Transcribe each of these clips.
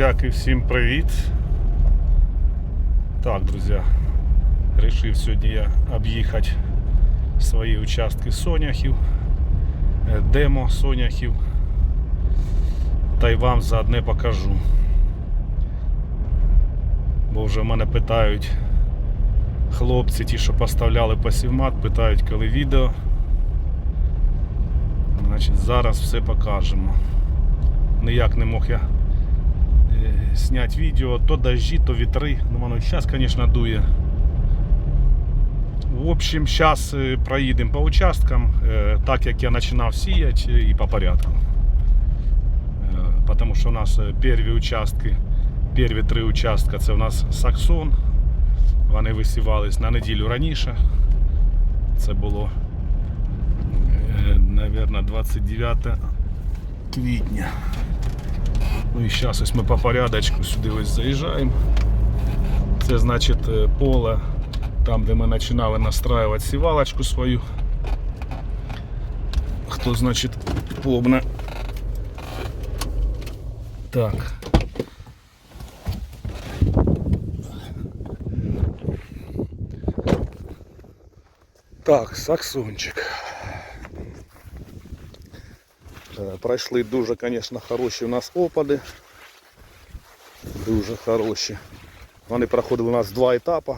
Друзяки, всім привіт. Так, друзі, Рішив сьогодні я об'їхати свої участки соняхів, е, демо соняхів. Та й вам заодне покажу. Бо вже мене питають хлопці, ті, що поставляли посівмат, питають, коли відео. Значить, зараз все покажемо. Ніяк не мог я снять відео, то дожді, то вітри. Ну, воно зараз, звісно, дує. В общем, зараз проїдемо по участкам, е, так як я починав сіяти е, і по порядку. Е, Тому що у нас е, перві участки, перві три участка це у нас Саксон. Вони висівались на неділю раніше. Це було, мабуть, 29 квітня. Ну і зараз ось ми по порядочку сюди ось заїжджаємо. Це значить е, поле, там де ми починали настраювати сівалочку свою. Хто значить повне. Так. Так, саксончик. Е, Пройшли дуже, звісно, хороші у нас опади. Дуже хороші. Вони проходили у нас два етапи.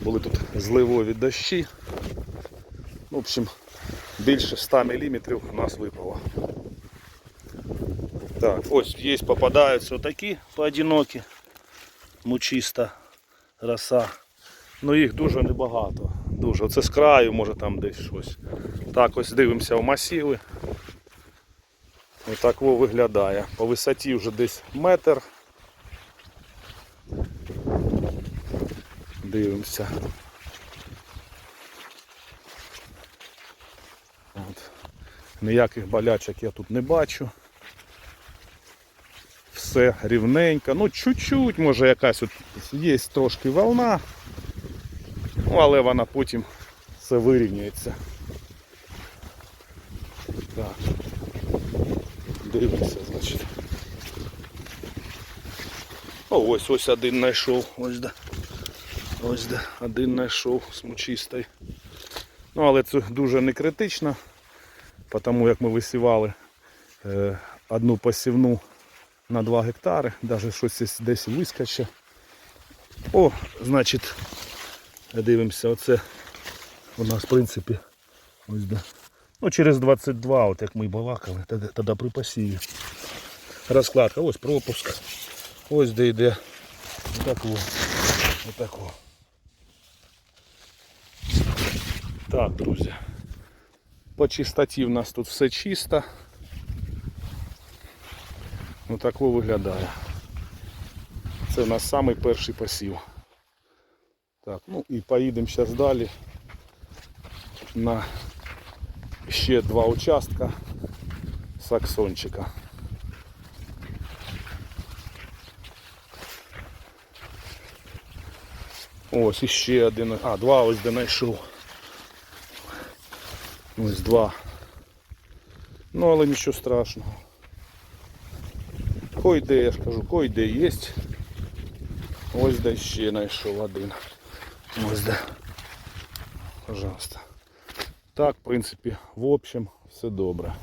Були тут зливові дощі. В общем, більше 100 мм у нас випало. Так, ось є попадаються отакі поодинокі. Мучиста роса. Ну їх дуже небагато. Дуже. Оце з краю, може там десь щось. Так, ось дивимося в масиви. Отак во виглядає. По висоті вже десь метр. Дивимося. От. Ніяких болячок я тут не бачу. Все рівненько. Ну, чуть-чуть, може якась от є трошки волна. Ну, але вона потім все вирівнюється. Дивимося, значить. О, ось ось один знайшов. Ось де. Ось де один знайшов смучистий. Ну, але це дуже не критично, тому як ми висівали е, одну посівну на 2 гектари, навіть щось десь вискоче. О, значить, дивимося, оце у нас в принципі ось де. Ну, через 22, от як ми балакали, тоді, при посіві. Розкладка, ось пропуск. Ось де йде. Отаку. Отаку. Так, друзі. По чистоті в нас тут все чисто. Отако виглядає. Це у нас самий перший посів. Так, ну і поїдемо зараз далі на ще два участка саксончика. Ось іще один. А, два ось де знайшов. Ось два. Ну але нічого страшного. Кой де, я ж кажу, кой де є. Ось де ще знайшов один. Ось де. Пожалуйста. Так, в принципі, в общем, все добре.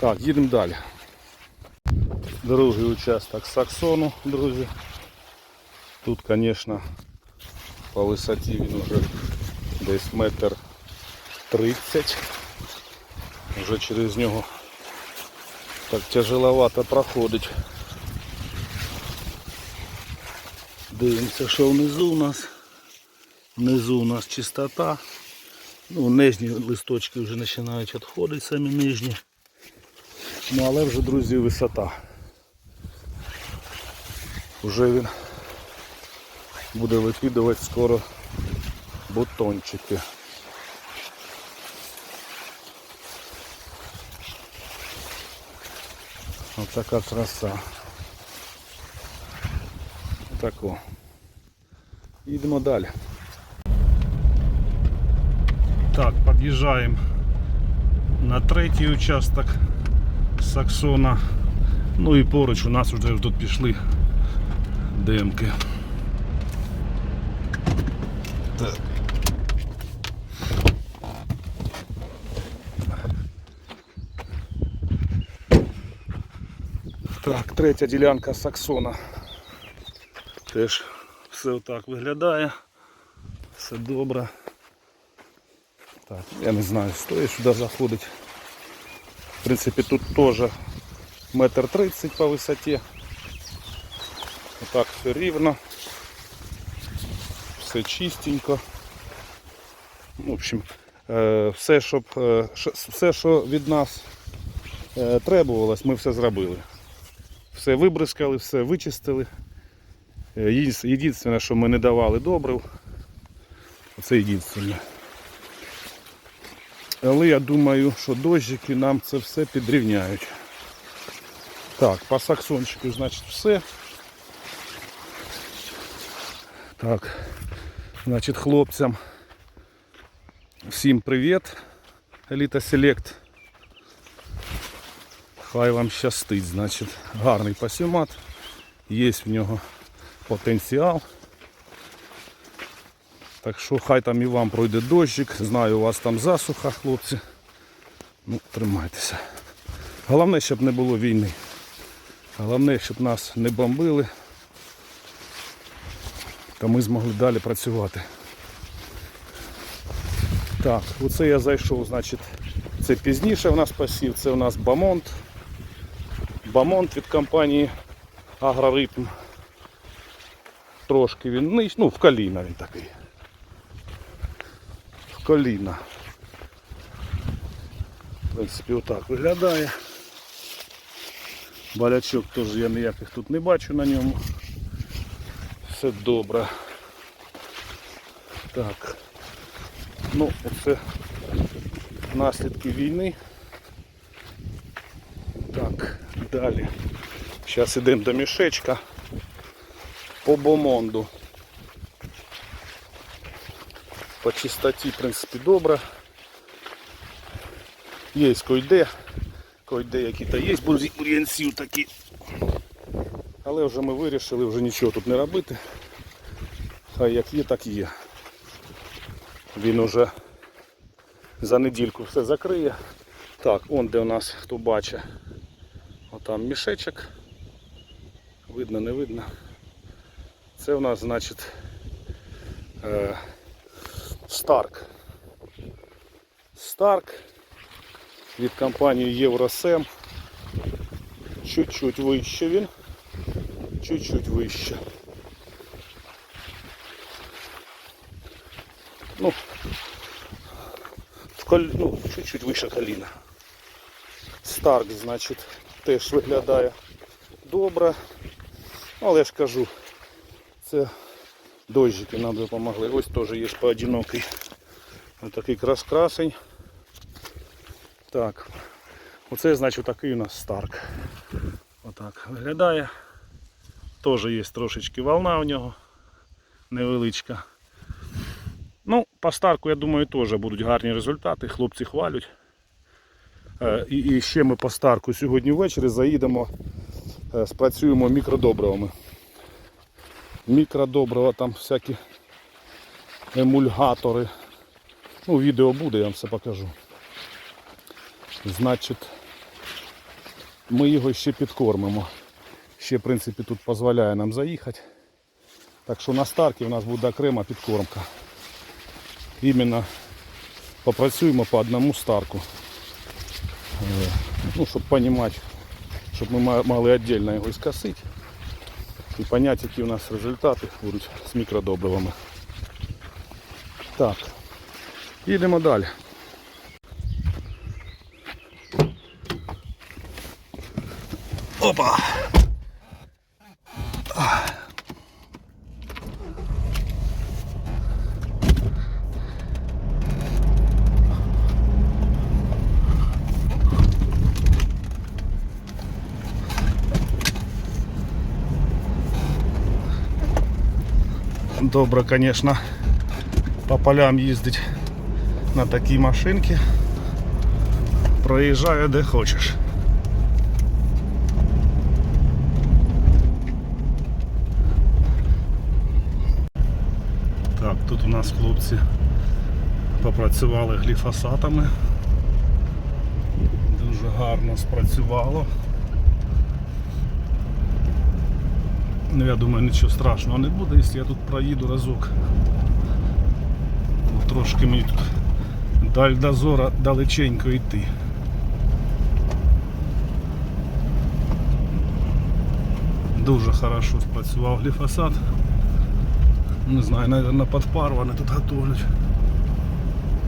Так, їдемо далі. Другий участок Саксону, друзі. Тут, звісно, по висоті він вже десь метр тридцять. Вже через нього так тяжеловато проходить. Дивимося, що внизу у нас. Внизу у нас чистота. Ну, нижні листочки вже починають відходити, самі нижні. Ну але вже, друзі, висота. Вже він буде викидувати скоро бутончики. Ось така краса. Тако. Їдемо далі. Так, під'їжджаємо на третій участок Саксона. Ну і поруч у нас вже тут пішли демки. Так. Так, третя ділянка Саксона. Теж все отак виглядає. Все добре. Так, я не знаю, стоїть сюди заходить. В принципі, тут теж метр тридцять по висоті. Отак все рівно. Все чистенько. В общем, е, все, щоб, е, все, що від нас е, требувалось, ми все зробили. Все вибризкали, все вичистили. Єдине, що ми не давали добрив. Це єдине. Але я думаю, що дощики нам це все підрівняють. Так, по саксончику, значить, все. Так, значить, хлопцям всім привіт. Еліта Селект. Хай вам щастить, значить, гарний пасімат. Є в нього потенціал. Так що хай там і вам пройде дощик. Знаю, у вас там засуха, хлопці. Ну, тримайтеся. Головне, щоб не було війни. Головне, щоб нас не бомбили. Та ми змогли далі працювати. Так, оце я зайшов, значить, це пізніше в нас посів, це у нас Бамонт. Бамонт від компанії Агроритм. Трошки він ну в коліна він такий. Коліна. В принципі, отак виглядає. Балячок теж я ніяких тут не бачу на ньому. Все добре. Так. Ну, оце наслідки війни. Так, далі. Зараз йдемо до мішечка по бомонду. По чистоті, в принципі, добре. Є койде, койде які-то є, бур'янців такі. Але вже ми вирішили вже нічого тут не робити. Хай як є, так і є. Він уже за недільку все закриє. Так, он де у нас хто бачить. Отам мішечок. Видно, не видно. Це у нас значить е, Старк. Старк від компанії Євросем. Чуть-чуть вище він. Чуть-чуть вище. Ну, в кол... ну, чуть-чуть вище коліна. Старк, значить, теж виглядає добре. Але я ж кажу, це дощики нам допомогли. Ось теж є поодинокий. Ось такий крас-красень. Так. Оце значить такий у нас старк. Отак виглядає. Теж є трошечки волна у нього. Невеличка. Ну, по старку, я думаю, теж будуть гарні результати. Хлопці хвалять. Е, і ще ми по старку сьогодні ввечері заїдемо, е, спрацюємо мікродобривами. Мікродобрива, там всякі емульгатори. Ну, відео буде, я вам все покажу. Значить, ми його ще підкормимо. Ще, в принципі, тут дозволяє нам заїхати. Так що на старті у нас буде окрема підкормка. Іменно попрацюємо по одному старку. Е, Ну, щоб розуміти, щоб ми могли віддільно його скосити і понять, які у нас результати будуть з мікродобривами. Так, їдемо далі. Опа! добро конечно по полям їздить на такій машинки Проїжджає де хочешь Так, тут у нас хлопці попрацювали гліфосатами. Дуже гарно спрацювало. Ну, я думаю, нічого страшного не буде, якщо я тут проїду разок. Трошки мені тут даль дозора далеченько йти. Дуже хорошо спрацював гліфосат. Не знаю, мабуть, під пар вони тут готують.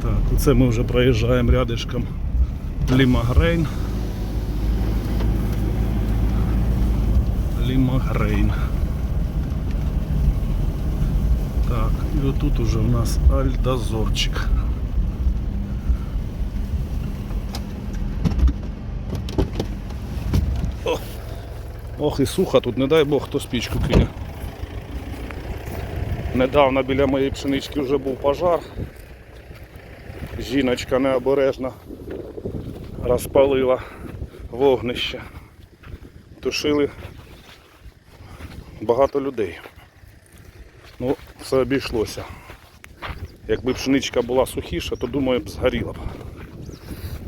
Так, оце ми вже проїжджаємо рядишком Лімагрейн. Лімагрейн. Так, і отут уже у нас альдозорчик. О, ох і сухо тут, не дай Бог, хто спічку кине. Недавно біля моєї пшенички вже був пожар. Жіночка необережно розпалила вогнище. Тушили багато людей. Все обійшлося. Якби пшеничка була сухіша, то думаю б згоріла б.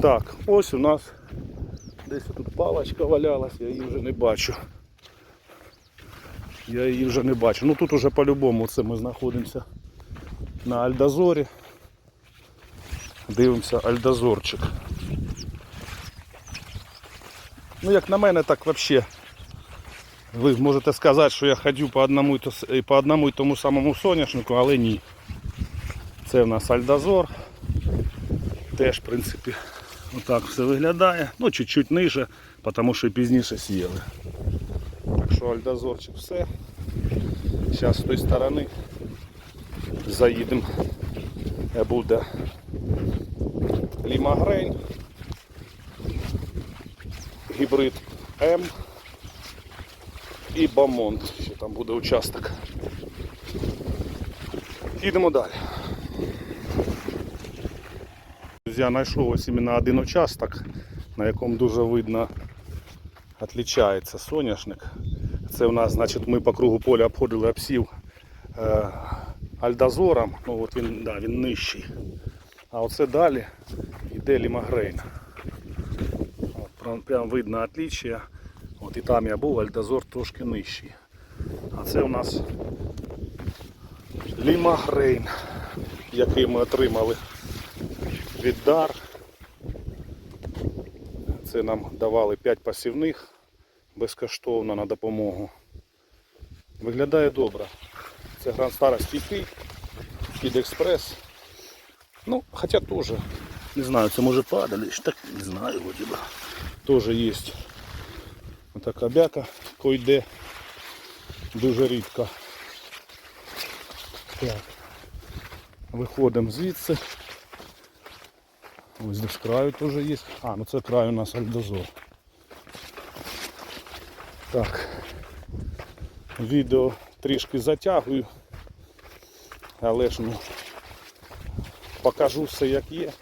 Так, ось у нас десь тут палочка валялась, я її вже не бачу. Я її вже не бачу. Ну тут уже по-любому це ми знаходимося на Альдозорі. Дивимося Альдозорчик. Ну як на мене, так взагалі. Ви можете сказати, що я ходю по одному, і то по одному і тому самому соняшнику, але ні. Це в нас Альдозор. Теж, в принципі, отак все виглядає. Ну, чуть-чуть ниже, тому що пізніше сіяли. Так що Альдозорчик все. Зараз з тої сторони заїдемо. Е, Буде Лімагрейн, гібрид М і Бамонт. Ще там буде участок. Їдемо далі. Я знайшов ось іменно один участок, на якому дуже видно відрізняється соняшник. Це у нас, значить, ми по кругу поля обходили обсів е, альдозором. Ну от він, да, він нижчий. А оце далі йде лімагрейн. Прям, видно отличие. От і там я був, альдозор трошки нижчий. А це у нас лімагрейн, який ми отримали від дар. Це нам давали 5 посівних безкоштовно на допомогу. Виглядає добре. Це Гранд Стара стійкий, Кід Експрес. Ну, хоча теж, не знаю, це може падали, так не знаю, вроді. Теж є така бяка, койде дуже рідко. Так. Виходимо звідси. Ось десь краю теж є. А, ну це край у нас альдозор. Так. Відео трішки затягую. Але ж ну покажу все як є.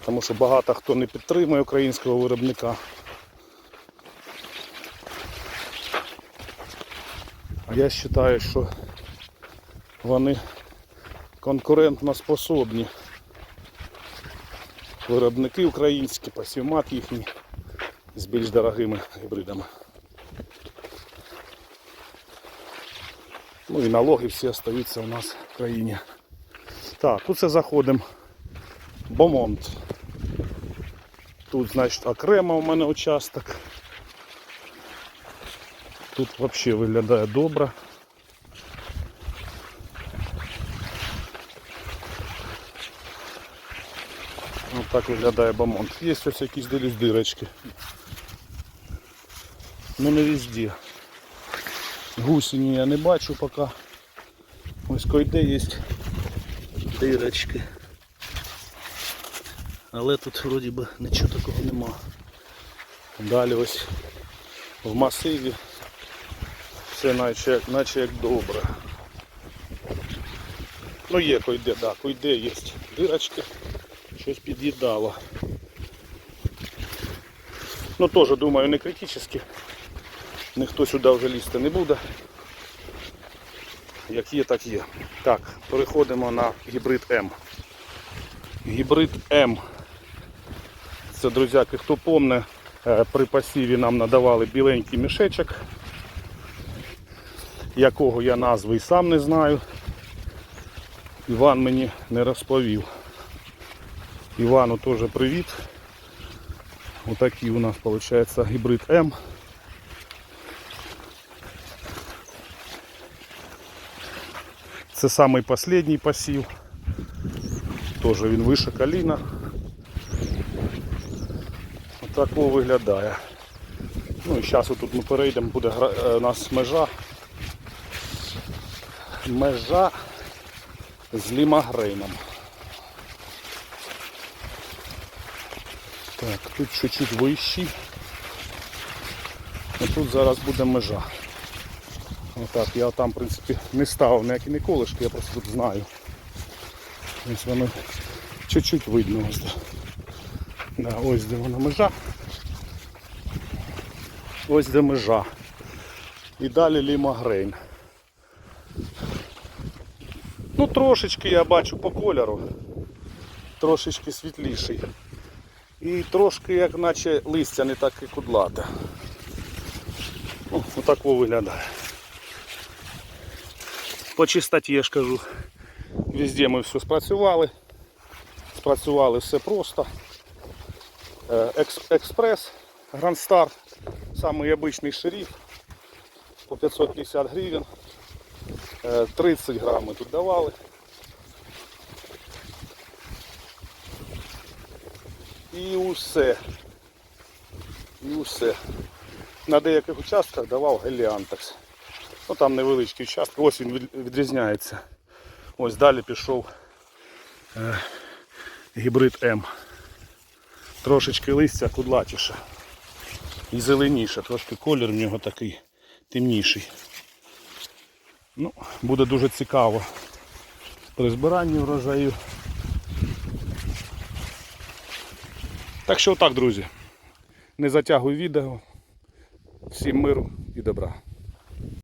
Тому що багато хто не підтримує українського виробника. А я вважаю, що вони конкурентно способні. Виробники українські, посівмат їхній з більш дорогими гібридами. Ну і налоги всі остаються у нас в країні. Так, тут це заходимо. Бомонт. Тут, значить, окремо у мене участок. Тут взагалі виглядає добре. Ось так виглядає бомонт. Є ось якісь десь дирочки. Ну не везде. Гусені я не бачу поки. Ось койде є дирочки. Але тут вроді би нічого такого нема. Далі ось в масиві все наче, наче як добре. Ну є койде, да, койде є дирочки, щось під'їдало. Ну теж думаю не критично. Ніхто сюди вже лізти не буде. Як є, так є. Так, переходимо на гібрид М. Гібрид М. Це, друзяки, хто помне, е, при пасіві нам надавали біленький мішечок, якого я назви і сам не знаю. Іван мені не розповів. Івану теж привіт. Отакий у нас виходить гібрид М. Це самий останній посів. Теж він вище коліна. Отак о виглядає. Ну і зараз тут ми перейдемо, буде е, у нас межа. Межа з лімагрейном. Так, тут чуть-чуть вищий. А тут зараз буде межа. Отак, я там, в принципі, не ставив ніякі не колишки, я просто тут знаю. Ось воно чуть-чуть видно ось. Да, ось де вона межа. Ось де межа. І далі лімагрейн. Ну трошечки я бачу по кольору. Трошечки світліший. І трошки як наче листя не так і кудлате. Ну, отак во виглядає. По чистоті я ж кажу. Везде ми все спрацювали. Спрацювали все просто. Е, Екс- Експрес, Грандстар, самий обичний шериф по 550 гривень. Е, 30 грам ми тут давали. І усе. І усе. На деяких участках давав геліантекс. Ну там невеличкий участок, ось він відрізняється. Ось далі пішов е, гібрид М. Трошечки листя кудлатіше. І зеленіше, трошки колір в нього такий темніший. Ну, буде дуже цікаво при збиранні врожаю. Так що отак, друзі. Не затягуй відео. Всім миру і добра.